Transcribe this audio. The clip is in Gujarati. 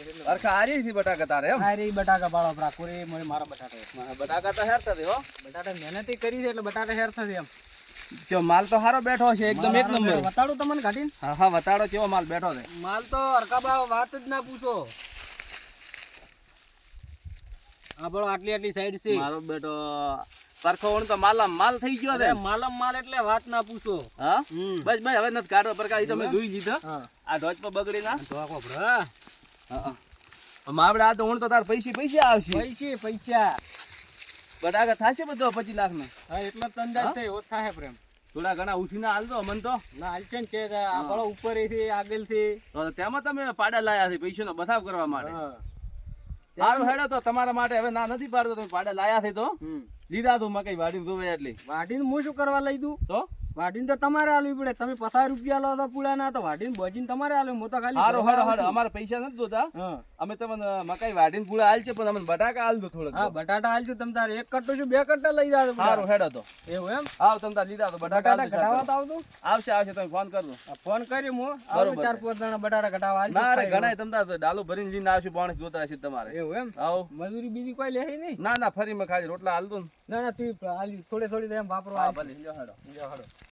હરખા હારી થી બટાકા તારે એમ? આ બટાકા બાળો રાખો રે મને મારા બટાકા બટાકા તો હેર દે હો. બટાટા મહેનત કરી છે એટલે બટાટા હેર થશે એમ. જો માલ તો સારો બેઠો છે એકદમ એક નંબર. બતાડું તમને કાઢીને હા હા વતાડો કેવો માલ બેઠો છે? માલ તો અરકાબા વાત જ ના પૂછો. આપણો આટલી આટલી સાઈડ છે. મારો બેટો સરખો ઓણ તો માલમ માલ થઈ ગયો છે. માલમ માલ એટલે વાત ના પૂછો. હા? બસ બસ હવે નથી કાઢો પ્રકાર તમે ધોઈ લીધો આ ધોજ પર બગડી ના. આખો ભરા માવડે આ તો હું તો તાર પૈસા પૈસા આવશે. પૈસે પૈસા. બટાકા થાશે બધો પચીસ લાખ નો હા એટલા જ અંદાજ થઈ ઓછ થાય પ્રેમ. થોડા ઘણા ઉઠીને હાલ દો મન તો. ના હાલ છે ને કે આ બળો ઉપરથી આગળથી તેમાં તમે પાડા લાયા છે પૈસા નો બધા કરવા માટે. સારું હેડો તો તમારા માટે હવે ના નથી પાડતો તમે પાડા લાયા છે તો. લીધા તું મકઈ વાડી ધોવે એટલે વાઢીને હું શું કરવા લઈ દઉં? તો? વાઢીને તો તમારે આલવી પડે. તમે પચાસ રૂપિયા લો તો પૂળા ના તો વાટીને બોજીને તમારે આલવું. હું તો ખાલી હારો હારો હેડો હેડો છું. અમારે પૈસા નથી જોતા. અમે તમને મકાઈ વાટીને પૂળા હાલ છે પણ અમને બટાકા હાલ દો થોડોક હા બટાટા હાલશું તમે તારે એક કટ્ટો છું બે કટ્ટા લઈ જાજો હારો હેડો તો. એવું એમ? આવ તમે તાર લીધા તો બટાકા બટાટા હાલ ઘટાવા તો આવતું આવશે આવશે તમે ફોન કરજો. ફોન કરી હું. બરોબર. ચાર પાંચ જણા બટાટા ઘટાવા હાલશું ના રે ઘણા તમે તાર ડાલો ભરીને લઈને આવશું પાણી જોતા હશે તમારે. એવું એમ? આવ. મજૂરી બીજી કોઈ લે નહીં? ના ના ફરી મેં ખાલી રોટલા હાલ દો ના ના તું હાલી થોડી થોડી એમ વાપરો હા ભલે લ્યો હેડો જો હાલો.